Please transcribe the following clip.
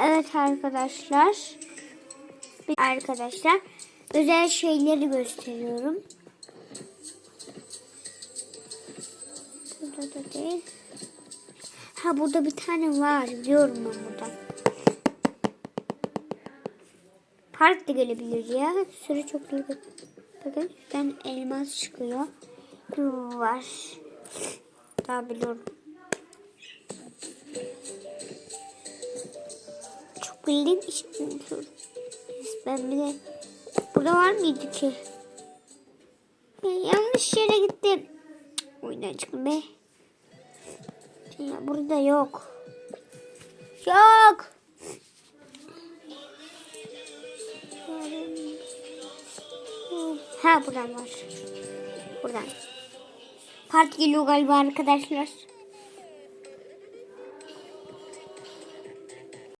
Evet arkadaşlar. Arkadaşlar özel şeyleri gösteriyorum. Burada da değil. Ha burada bir tane var. Biliyorum ben burada. Park da gelebilir ya. Süre çok iyi. Bakın ben elmas çıkıyor. Var. Daha biliyorum. İçin unutuyorum. Ben bir de burada var mıydı ki? Ya, yanlış yere gittim. Oyundan çıktım be. Ya burada yok. Yok. Ha buradan var. Buradan. Part geliyor galiba arkadaşlar.